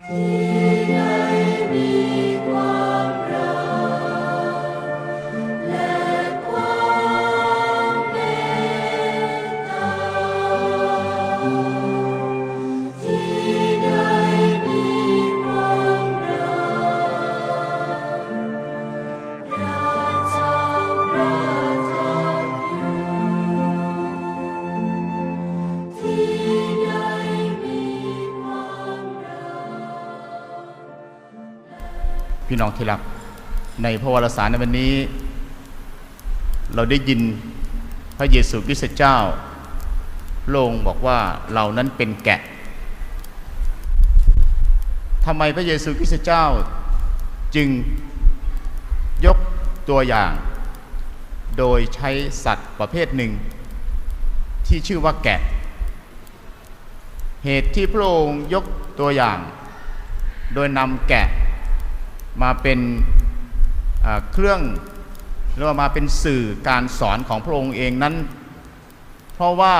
Amen. พี่น้องที่รัก ในพระวรสารในวันนี้ เราได้ยินพระเยซูคริสต์เจ้าโลงบอกว่าเรานั้นเป็นแกะทำไมพระเยซูคริสต์เจ้าจึงยกตัวอย่าง โดยใช้สัตว์ประเภทหนึ่ง ที่ชื่อว่าแกะ เหตุที่พระองค์ยกตัวอย่าง โดยนำแกะ มาเป็นเครื่องหรือว่ามาเป็นสื่อการสอนของพระองค์เองนั้น เพราะว่า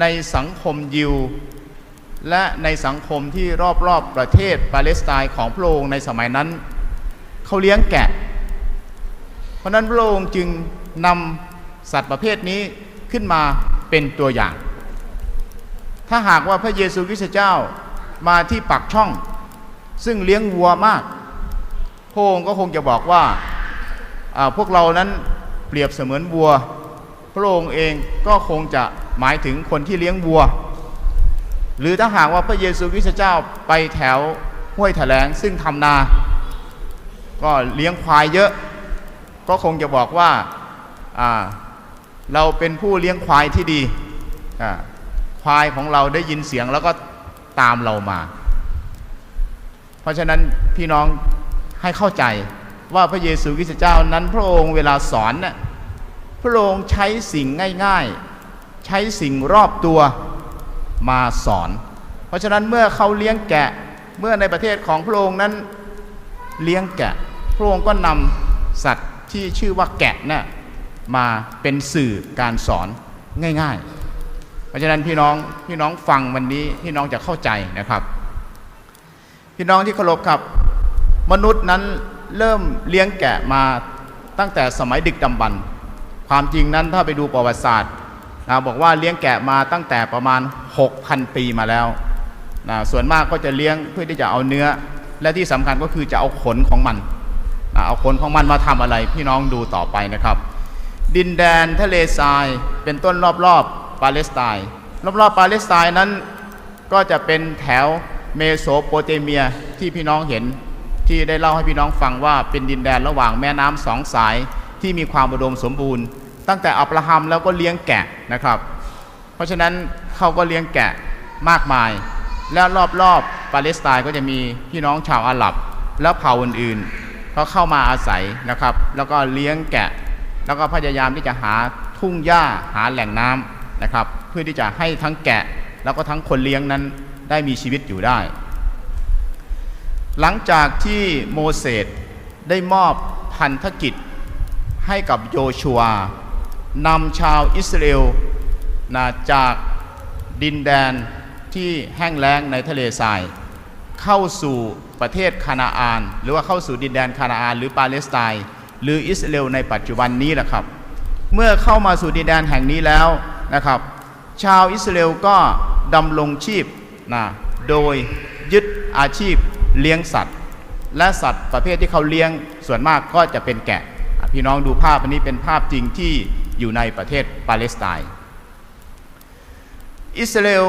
ในสังคมยิว และในสังคมที่รอบๆประเทศปาเลสไตน์ของพระองค์ในสมัยนั้นเขาเลี้ยงแกะ เพราะนั้นพระองค์จึงนำสัตว์ประเภทนี้ขึ้นมาเป็นตัวอย่าง ถ้าหากว่าพระเยซูคริสต์เจ้ามาที่ปักช่อง ซึ่งเลี้ยงวัวมาก พระองค์ก็คงจะบอกว่าพวกเรานั้นเปรียบเสมือนวัว พระองค์เองก็คงจะหมายถึงคนที่เลี้ยงวัว หรือถ้าหากว่าพระเยซูคริสต์เจ้าไปแถวห้วยแถลงซึ่งทำนา ก็เลี้ยงควายเยอะ ก็คงจะบอกว่าเราเป็นผู้เลี้ยงควายที่ดีควายของเราได้ยินเสียงแล้วก็ตามเรามา เพราะฉะนั้นพี่น้อง ให้เข้าใจว่าพระเยซูคริสต์เจ้านั้น พระองค์เวลาสอนน่ะพระองค์ใช้สิ่งง่ายๆ ใช้สิ่งรอบตัวมาสอน เพราะฉะนั้นเมื่อเขาเลี้ยงแกะเมื่อในประเทศของพระองค์นั้นเลี้ยงแกะ พระองค์ก็นำสัตว์ที่ชื่อว่าแกะน่ะมาเป็นสื่อการสอนง่าย ๆ เพราะฉะนั้นพี่น้องพี่น้องฟังวันนี้พี่น้องจะเข้าใจนะครับ พี่น้องที่เคารพครับ มนุษย์นั้นเริ่มเลี้ยงแกะมาตั้งแต่สมัยดึกดำบรรพ์ความจริงนั้นถ้าไปดูประวัติศาสตร์นะบอกว่าเลี้ยงแกะมาตั้งแต่ประมาณ 6,000 ปีมาแล้วนะส่วนมากก็จะเลี้ยงเพื่อที่จะเอาเนื้อ และที่สำคัญก็คือจะเอาขนของมันนะเอาขนของมันมาทำอะไรพี่น้องดูต่อไปนะครับ ดินแดนทะเลทรายเป็นต้นรอบๆปาเลสไตน์รอบๆปาเลสไตน์นั้นก็จะเป็นแถวเมโสโปเตเมียที่พี่น้องเห็น ที่ได้เล่าให้พี่น้องฟังว่าเป็นดินแดนระหว่างแม่น้ำสองสายที่มีความอุดมสมบูรณ์ ตั้งแต่อับราฮัมแล้วก็เลี้ยงแกะนะครับ เพราะฉะนั้นเขาก็เลี้ยงแกะมากมาย แล้วรอบๆปาเลสไตน์ก็จะมีพี่น้องชาวอาหรับและเผ่าอื่นๆเขาเข้ามาอาศัยนะครับ แล้วก็เลี้ยงแกะ แล้วก็พยายามที่จะหาทุ่งหญ้าหาแหล่งน้ำนะครับ เพื่อที่จะให้ทั้งแกะแล้วก็ทั้งคนเลี้ยงนั้นได้มีชีวิตอยู่ได้ หลังจากที่โมเสสได้มอบพันธกิจให้กับโยชัวนำชาวอิสราเอลนะจากดินแดนที่แห้งแล้งในทะเลทราย เข้าสู่ประเทศคานาอาน หรือว่าเข้าสู่ดินแดนคานาอาน หรือปาเลสไตน์หรืออิสราเอลในปัจจุบันนี้แหละครับ เมื่อเข้ามาสู่ดินแดนแห่งนี้แล้วนะครับ ชาวอิสราเอลก็ดำรงชีพนะโดยยึดอาชีพ เลี้ยงสัตว์ และสัตว์ประเภทที่เขาเลี้ยงส่วนมากก็จะเป็นแกะ พี่น้องดูภาพอันนี้เป็นภาพจริงที่อยู่ในประเทศปาเลสไตน์อิสราเอล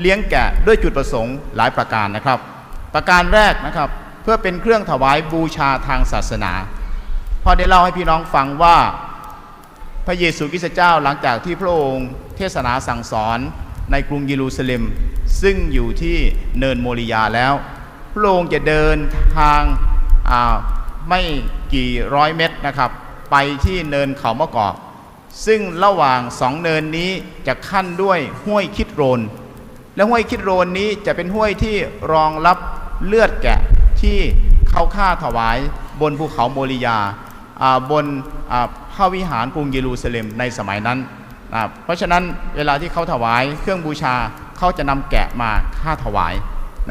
เลี้ยงแกะด้วยจุดประสงค์หลายประการนะครับ ประการแรกนะครับเพื่อเป็นเครื่องถวายบูชาทางศาสนาพอได้เล่าให้พี่น้องฟังว่าพระเยซูคริสต์เจ้าหลังจากที่พระองค์เทศนาสั่งสอนในกรุงเยรูซาเล็ม ซึ่งอยู่ที่เนินโมริยาแล้ว พระองค์จะเดินทางาไม่กี่ร้อยเมตรนะครับ ไปที่เนินเขามะกอก ซึ่งระหว่างสองเนินนี้จะขั้นด้วยห้วยคิดโรน และห้วยคิดโรนนี้จะเป็นห้วยที่รองรับเลือดแกะที่เขาฆ่าถวายบนภูเขาโมริยาบนพระวิหารกรุงเยรูซาเล็มในสมัยนั้นเพราะฉะนั้นเวลาที่เขาถวายเครื่องบูชาเขาจะนำแกะมาฆ่าถวาย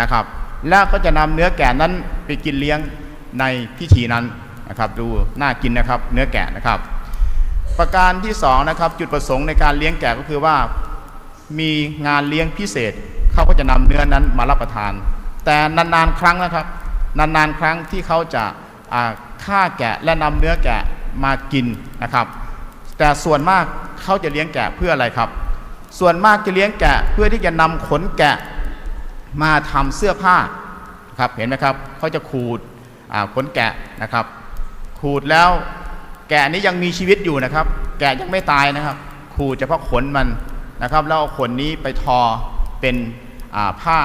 นะครับ แล้วก็จะนำเนื้อแกะนั้นไปกินเลี้ยงในพิธีนั้นนะครับ ดูน่ากินนะครับ เนื้อแกะนะครับ ประการที่สองนะครับจุดประสงค์ในการเลี้ยงแกะก็คือว่า มีงานเลี้ยงพิเศษเขาก็จะนำเนื้อนั้นมารับประทาน แต่นานๆครั้งนะครับ นานๆครั้งที่เขาจะฆ่าแกะและนำเนื้อแกะมากินนะครับ แต่ส่วนมากเขาจะเลี้ยงแกะเพื่ออะไรครับ ส่วนมากจะเลี้ยงแกะเพื่อที่จะนำขนแกะ มาทำเสื้อผ้าครับเห็นไหมครับเขาจะขูดขนแกะนะครับ ขูดแล้วแกะนี้ยังมีชีวิตอยู่นะครับ แกะยังไม่ตายนะครับ ขูดเฉพาะขนมันนะครับแล้วเอาขนนี้ไปทอเป็นผ้า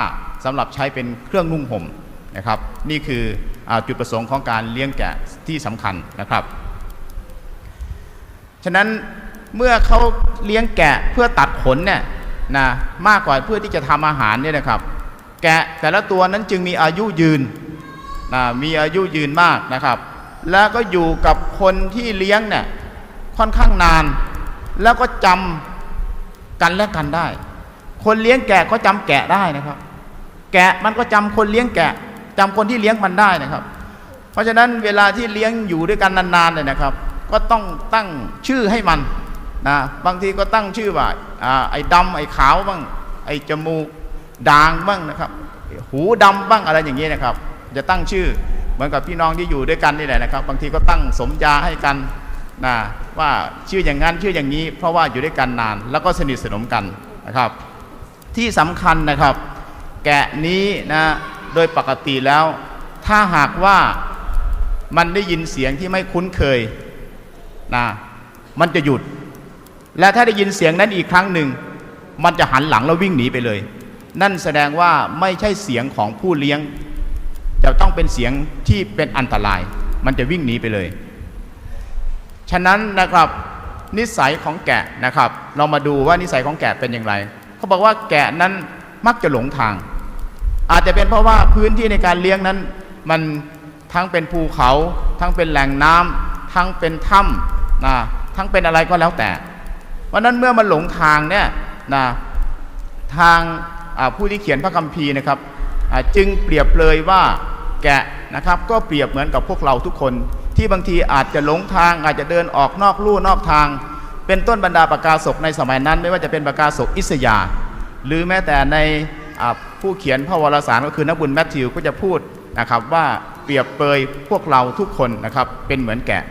สำหรับใช้เป็นเครื่องนุ่งห่มนะครับ นี่คืออจุดประสงค์ของการเลี้ยงแกะที่สำคัญนะครับ ฉะนั้นเมื่อเขาเลี้ยงแกะเพื่อตัดขนเนี่ยนะมากกว่าเพื่อที่จะทำอาหารเนี่ยนะครับ แกะแต่ละตัวนั้นจึงมีอายุยืนนะมีอายุยืนมากนะครับ แล้วก็อยู่กับคนที่เลี้ยงเนี่ยค่อนข้างนาน แล้วก็จำกันและกันได้ คนเลี้ยงแกะก็จำแกะได้นะครับ แกะมันก็จำคนเลี้ยงแกะจำคนที่เลี้ยงมันได้นะครับ เพราะฉะนั้นเวลาที่เลี้ยงอยู่ด้วยกันนานๆเนี่ยนะครับ ก็ต้องตั้งชื่อให้มันนะบางทีก็ตั้งชื่อว่าไอ้ดำไอ้ขาวบ้างไอ้จมูก ด่างบ้างนะครับ หูดำบ้างอะไรอย่างนี้นะครับ จะตั้งชื่อเหมือนกับพี่น้องที่อยู่ด้วยกันนี่แหละนะครับ บางทีก็ตั้งสมญาให้กันนะว่าชื่ออย่างนั้นชื่ออย่างนี้ เพราะว่าอยู่ด้วยกันนาน แล้วก็สนิทสนมกันนะครับ ที่สำคัญนะครับ แกะนี้นะโดยปกติแล้ว ถ้าหากว่ามันได้ยินเสียงที่ไม่คุ้นเคยนะมันจะหยุด และถ้าได้ยินเสียงนั้นอีกครั้งหนึ่ง มันจะหันหลังแล้ววิ่งหนีไปเลย นั่นแสดงว่าไม่ใช่เสียงของผู้เลี้ยง จะต้องเป็นเสียงที่เป็นอันตราย มันจะวิ่งหนีไปเลย ฉะนั้นนะครับนิสัยของแกะนะครับ เรามาดูว่านิสัยของแกะเป็นอย่างไรเขาบอกว่าแกะนั้นมักจะหลงทาง อาจจะเป็นเพราะว่าพื้นที่ในการเลี้ยงนั้น มันทั้งเป็นภูเขา ทั้งเป็นแหล่งน้ำทั้งเป็นถ้ำนะทั้งเป็นอะไรก็แล้วแต่เพรานั้นเมื่อมันหลงทางเนี่ยนะทาง ผู้ที่เขียนพระคัมภีร์นะครับจึงเปรียบเลยว่าแกะนะครับก็เปรียบเหมือนกับพวกเราทุกคน ที่บางทีอาจจะหลงทางอาจจะเดินออกนอกลู่นอกทาง เป็นต้นบรรดาประกาศกในสมัยนั้น ไม่ว่าจะเป็นประกาศกอิสยา หรือแม้แต่ในผู้เขียนพระวรสารก็คือนักบุญแมทธิวก็จะพูดนะครับว่าเปรียบเปยพวกเราทุกคนนะครับเป็นเหมือนแกะ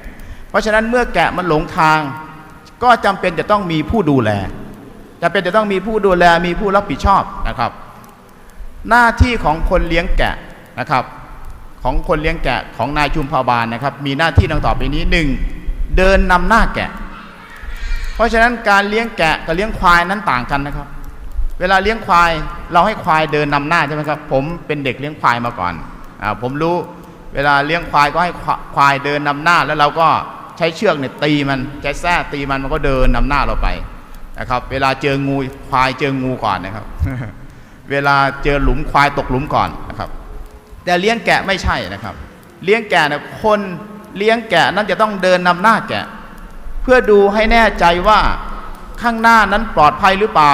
เพราะฉะนั้นเมื่อแกะมันหลงทาง ก็จำเป็นจะต้องมีผู้ดูแล จำเป็นจะต้องมีผู้ดูแลมีผู้รับผิดชอบนะครับ หน้าที่ของคนเลี้ยงแกะนะครับ ของคนเลี้ยงแกะของนายชุมพาบาลนะครับ มีหน้าที่ดังต่อไปนี้หนึ่งเดินนำหน้าแกะ เพราะฉะนั้นการเลี้ยงแกะกับเลี้ยงควายนั้นต่างกันนะครับ เวลาเลี้ยงควายเราให้ควายเดินนำหน้าใช่ไหมครับ ผมเป็นเด็กเลี้ยงควายมาก่อนอาผมรู้เวลาเลี้ยงควายก็ให้ควายเดินนำหน้า แล้วเราก็ใช้เชือกเนี่ยตีมันใช้แส้ตีมันมันก็เดินนำหน้าเราไป นะครับเวลาเจองูควายเจองูก่อนนะครับ เวลาเจอหลุมควายตกหลุมก่อนนะครับ แต่เลี้ยงแกะไม่ใช่นะครับ เลี้ยงแกะเนี่ยคนเลี้ยงแกะนั้นจะต้องเดินนำหน้าแกะ เพื่อดูให้แน่ใจว่าข้างหน้านั้นปลอดภัยหรือเปล่า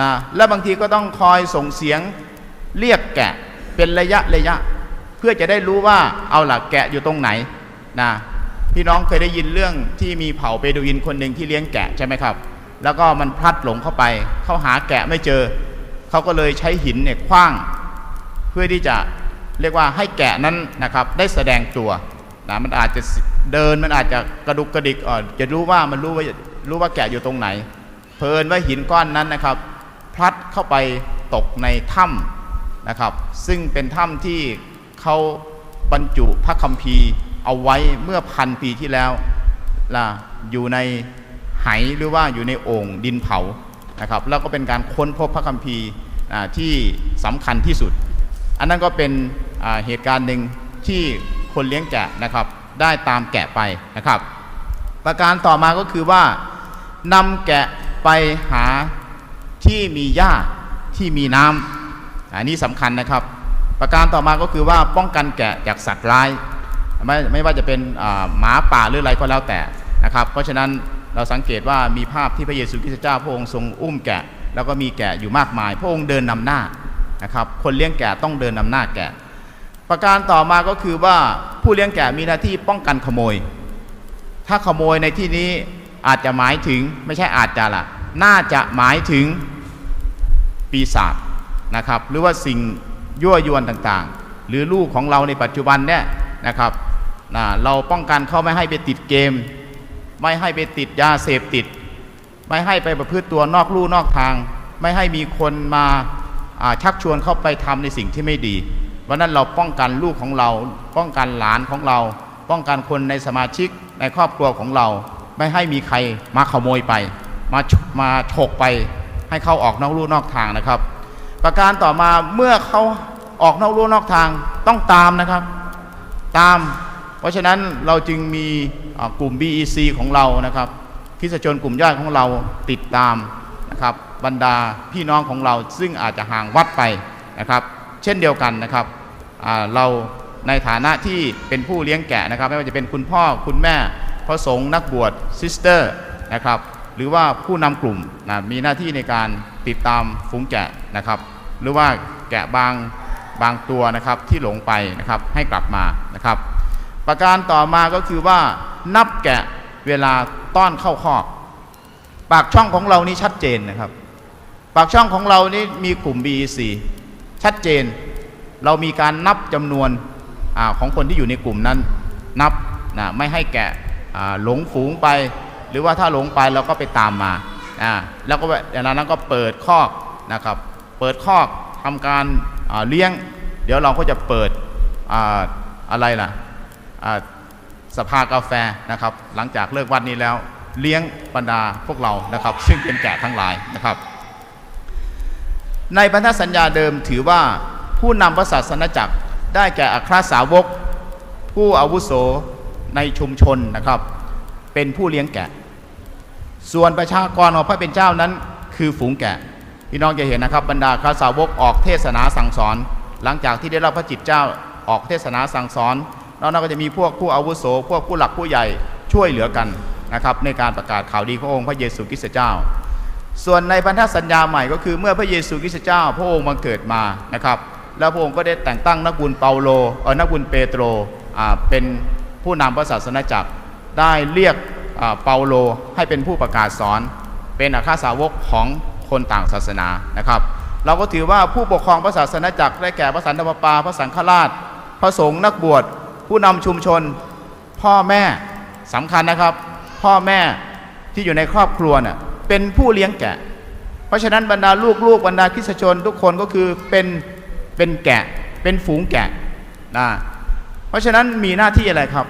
นะและบางทีก็ต้องคอยส่งเสียงเรียกแกะเป็นระยะระยะ เพื่อจะได้รู้ว่าเอาล่ะแกะอยู่ตรงไหนนะพี่น้องเคยได้ยินเรื่องที่มีเผ่าเปดูอินคนหนึ่งที่เลี้ยงแกะใช่ไหมครับ แล้วก็มันพลัดหลงเข้าไป เขาหาแกะไม่เจอ เขาก็เลยใช้หินเนี่ยคว้าง เพื่อที่จะเรียกว่าให้แกะนั้นนะครับได้แสดงตัวนะมันอาจจะเดินมันอาจจะกระดุกกระดิกอ่อนจะรู้ว่ามันรู้ว่ารู้ว่าแกะอยู่ตรงไหน เพลินว่าหินก้อนนั้นนะครับ พลัดเข้าไปตกในถ้ำนะครับ ซึ่งเป็นถ้ำที่เขาบรรจุพระคัมภีร์เอาไว้เมื่อพันปีที่แล้วล่ะอยู่ใน ไหหรือว่าอยู่ในโอ่งดินเผานะครับแล้วก็เป็นการค้นพบพระคัมภีร์ที่สำคัญที่สุด อันนั้นก็เป็นเหตุการณ์หนึ่งที่คนเลี้ยงแกะนะครับได้ตามแกะไปนะครับ ประการต่อมาก็คือว่านำแกะไปหาที่มีหญ้าที่มีน้ำอันนี้สำคัญนะครับ ประการต่อมาก็คือว่าป้องกันแกะจากสัตว์ร้ายไม่ไม่ว่าจะเป็นหมาป่าหรืออะไรก็แล้วแต่นะครับ เพราะฉะนั้น เราสังเกตว่ามีภาพที่พระเยซูคริสต์เจ้าพระองค์ทรงอุ้มแกะ แล้วก็มีแกะอยู่มากมาย พระองค์เดินนำหน้านะครับ คนเลี้ยงแกะต้องเดินนำหน้าแกะ ประการต่อมาก็คือว่าผู้เลี้ยงแกะมีหน้าที่ป้องกันขโมย ถ้าขโมยในที่นี้อาจจะหมายถึงไม่ใช่อาจจะละน่าจะหมายถึงปีศาจนะครับ หรือว่าสิ่งยั่วยวนต่างๆ หรือลูกของเราในปัจจุบันเนี่ยนะครับนะเราป้องกันเขาไม่ให้ไปติดเกม ไม่ให้ไปติดยาเสพติด ไม่ให้ไปประพฤติตัวนอกลู่นอกทาง ไม่ให้มีคนมาชักชวนเข้าไปทำในสิ่งที่ไม่ดีเพราะนั้นเราป้องกันลูกของเรา ป้องกันหลานของเรา ป้องกันคนในสมาชิกในครอบครัวของเรา ไม่ให้มีใครมาขโมยไป มามาฉกไป ให้เขาออกนอกลู่นอกทางนะครับ ประการต่อมาเมื่อเขาออกนอกลู่นอกทางต้องตามนะครับ ตาม เพราะฉะนั้นเราจึงมีกลุ่ม BEC ของเรานะครับคิสชนกลุ่มญาติของเราติดตามนะครับบรรดาพี่น้องของเราซึ่งอาจจะห่างวัดไปนะครับ เช่นเดียวกันนะครับเราในฐานะที่เป็นผู้เลี้ยงแกะนะครับ ไม่ว่าจะเป็นคุณพ่อคุณแม่พระสงฆ์นักบวชซิสเตอร์นะครับหรือว่าผู้นำกลุ่มนะมีหน้าที่ในการติดตามฝูงแกะนะครับ หรือว่าแกะบางบางตัวนะครับที่หลงไปนะครับให้กลับมานะครับ ประการต่อมาก็คือว่านับแกะเวลาต้อนเข้าคอก ปากช่องของเรานี่ชัดเจนนะครับ ปากช่องของเรานี่มีกลุ่ม BEC ชัดเจน เรามีการนับจำนวนอของคนที่อยู่ในกลุ่มนั้น นับนะไม่ให้แกะหลงฝูงไป หรือว่าถ้าหลงไปเราก็ไปตามมาแล้วก็อย่างนั้นก็เปิดคอกนะครับ เปิดคอกทำการเลี้ยง เดี๋ยวเราก็จะเปิดออะไรล่ะ สภากาแฟนะครับ หลังจากเลิกวัดนี้แล้วเลี้ยงบรรดาพวกเรานะครับ ซึ่งเป็นแกะทั้งหลายนะครับ ในพันธสัญญาเดิมถือว่าผู้นำพระศาสนจักรได้แก่อัครสาวก ผู้อาวุโสในชุมชนนะครับ เป็นผู้เลี้ยงแกะ ส่วนประชากรของพระเป็นเจ้านั้นคือฝูงแกะพี่น้องจะเห็นนะครับบรรดาคราสาวกออกเทศนาสั่งสอน หลังจากที่ได้รับพระจิตเจ้าออกเทศนาสั่งสอน แล้วเราก็จะมีพวกผู้อาวุโสพวกผู้หลักผู้ใหญ่ช่วยเหลือกันนะครับในการประกาศข่าวดีขององค์พระเยซูคริสต์เจ้า ส่วนในพันธสัญญาใหม่ก็คือเมื่อพระเยซูคริสต์เจ้า พระองค์มาเกิดมานะครับ แล้วพระองค์ก็ได้แต่งตั้งนักบุญเปาโลเออนักบุญเปโตรเป็นผู้นำพระศาสนาจักรได้เรียกเปาโลให้เป็นผู้ประกาศสอน เป็นอัครสาวกของคนต่างศาสนานะครับ เราก็ถือว่าผู้ปกครองพระศาสนาจักรได้แก่พระสันตะปาปาพระสังฆราช พระสงฆ์นักบวช ผู้นำชุมชน พ่อแม่สำคัญนะครับ พ่อแม่ที่อยู่ในครอบครัวเนี่ยเป็นผู้เลี้ยงแกะ เพราะฉะนั้นบรรดาลูกๆบรรดาคริสชนทุกคนก็คือเป็นเป็นแกะ เป็นฝูงแกะนะเพราะฉะนั้นมีหน้าที่อะไรครับ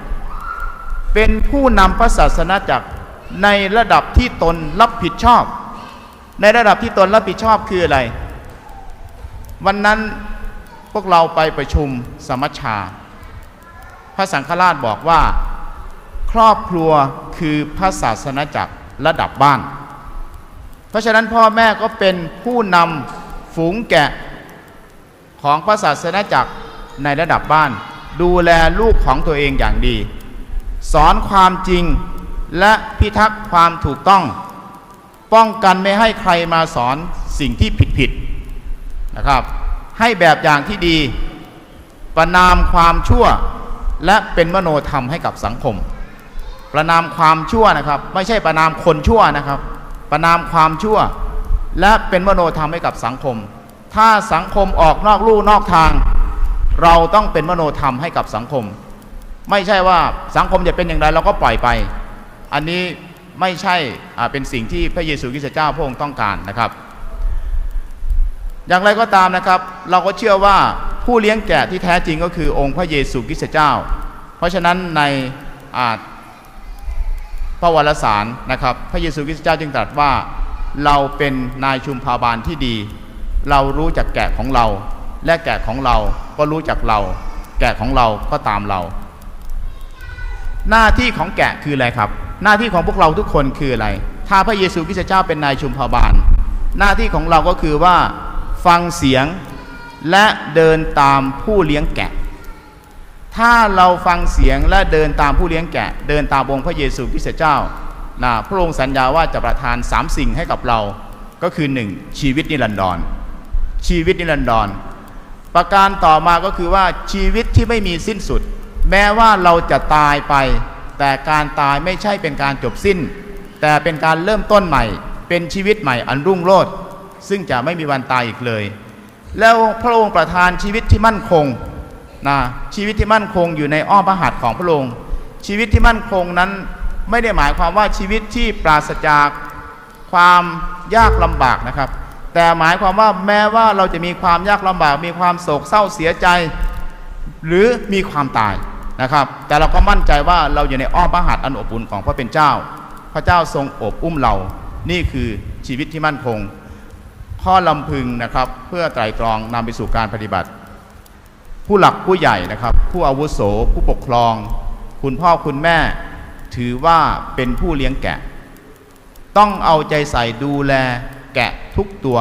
เป็นผู้นำพระศาสนาจักรในระดับที่ตนรับผิดชอบ ในระดับที่ตนรับผิดชอบคืออะไร วันนั้นพวกเราไปประชุมสมัชชา ระสังฆราชบอกว่า ครอบครัวคือพระศาสนาจักรระดับบ้าน เพราะฉะนั้นพ่อแม่ก็เป็นผู้นำฝูงแกะของพระศาสนาจักรในระดับบ้าน ดูแลลูกของตัวเองอย่างดี สอนความจริงและพิทักษ์ความถูกต้อง ป้องกันไม่ให้ใครมาสอนสิ่งที่ผิดผิดๆนะครับ ให้แบบอย่างที่ดี ประนามความชั่ว และเป็นมโนธรรมให้กับสังคม ประนามความชั่วนะครับ ไม่ใช่ประนามคนชั่วนะครับ ประนามความชั่ว และเป็นมโนธรรมให้กับสังคม ถ้าสังคมออกนอกลู่นอกทาง เราต้องเป็นมโนธรรมให้กับสังคม ไม่ใช่ว่าสังคมจะเป็นอย่างไรเราก็ปล่อยไป อันนี้ไม่ใช่อ่าเป็นสิ่งที่พระเยซูคริสต์เจ้าพระองค์ต้องการนะครับ อย่างไรก็ตามนะครับ เราก็เชื่อว่า ผู้เลี้ยงแกะที่แท้จริงก็คือองค์พระเยซูคริสต์เจ้า เพราะฉะนั้นในอ่าพระวรสารนะครับ พระเยซูคริสต์เจ้าจึงตรัสว่าเราเป็นนายชุมพาบาลที่ดี เรารู้จักแกะของเรา และแกะของเราก็รู้จักเรา แกะของเราก็ตามเรา หน้าที่ของแกะคืออะไรครับ หน้าที่ของพวกเราทุกคนคืออะไร ถ้าพระเยซูคริสต์เจ้าเป็นนายชุมพาบาล หน้าที่ของเราก็คือว่าฟังเสียง และเดินตามผู้เลี้ยงแกะ ถ้าเราฟังเสียงและเดินตามผู้เลี้ยงแกะ เดินตามองค์พระเยซูคริสต์เจ้านะพระองค์สัญญาว่าจะประทานสามสิ่งให้กับเราก็คือหนึ่งชีวิตนิรันดร ชีวิตนิรันดร ประการต่อมาก็คือว่าชีวิตที่ไม่มีสิ้นสุด แม้ว่าเราจะตายไป แต่การตายไม่ใช่เป็นการจบสิ้น แต่เป็นการเริ่มต้นใหม่ เป็นชีวิตใหม่อันรุ่งโรจน์ซึ่งจะไม่มีวันตายอีกเลย แล้วพระองค์ประทานชีวิตที่มั่นคงนะชีวิตที่มั่นคงอยู่ในอ้อมพระหัตถ์ของพระองค์ ชีวิตที่มั่นคงนั้นไม่ได้หมายความว่าชีวิตที่ปราศจากความยากลำบากนะครับ แต่หมายความว่าแม้ว่าเราจะมีความยากลำบาก มีความโศกเศร้าเสียใจ หรือมีความตายนะครับ แต่เราก็มั่นใจว่าเราอยู่ในอ้อมพระหัตถ์อันอบอุ่นของพระเป็นเจ้า พระเจ้าทรงอบอุ้มเรา นี่คือชีวิตที่มั่นคง ข้อลำพึงนะครับ เพื่อไตรตรองนำไปสู่การปฏิบัติ ผู้หลักผู้ใหญ่นะครับ ผู้อาวุโส ผู้ปกครอง คุณพ่อคุณแม่ ถือว่าเป็นผู้เลี้ยงแกะ ต้องเอาใจใส่ดูแลแกะทุกตัว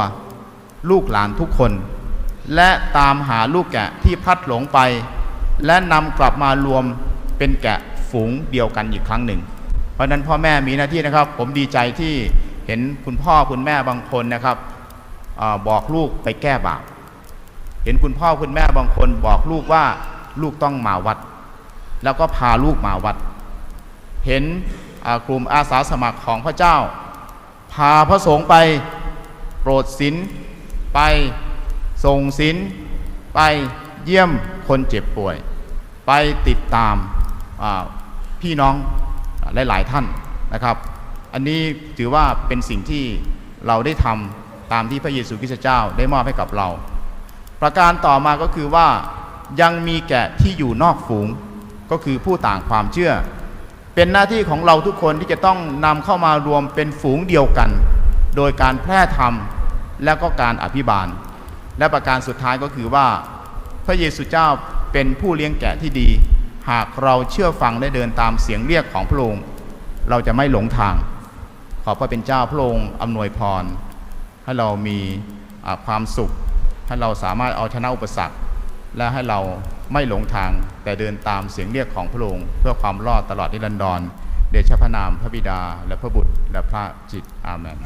ลูกหลานทุกคน และตามหาลูกแกะที่พัดหลงไป และนำกลับมารวมเป็นแกะฝูงเดียวกันอีกครั้งหนึ่ง เพราะฉะนั้นพ่อแม่มีหน้าที่นะครับ ผมดีใจที่เห็นคุณพ่อคุณแม่บางคนนะครับ อบอกลูกไปแก้บาป เห็นคุณพ่อคุณแม่บางคนบอกลูกว่าลูกต้องมาวัด แล้วก็พาลูกมาวัด เห็นกลุ่มอาสาสมัครของพระเจ้า พาพระสงฆ์ไปโปรดศีลไปส่งศีลไปเยี่ยมคนเจ็บป่วย ไปติดตามพี่น้องหลาย ๆ ท่านนะครับ อันนี้ถือว่าเป็นสิ่งที่เราได้ทำ ตามที่พระเยซูคริสต์เจ้าได้มอบให้กับเรา ประการต่อมาก็คือว่ายังมีแกะที่อยู่นอกฝูงก็คือผู้ต่างความเชื่อ เป็นหน้าที่ของเราทุกคนที่จะต้องนำเข้ามารวมเป็นฝูงเดียวกัน โดยการแพร่ธรรมและก็การอภิบาล และประการสุดท้ายก็คือว่า พระเยซูเจ้าเป็นผู้เลี้ยงแกะที่ดี หากเราเชื่อฟังและเดินตามเสียงเรียกของพระองค์ เราจะไม่หลงทาง ขอพระเป็นเจ้าพระองค์อำนวยพร ให้เรามีความสุข ให้เราสามารถเอาชนะอุปสรรค และให้เราไม่หลงทาง แต่เดินตามเสียงเรียกของพระองค์เพื่อความรอดตลอดนิรันดรเดชพระนามพระบิดาและพระบุตรและพระจิตอาเมน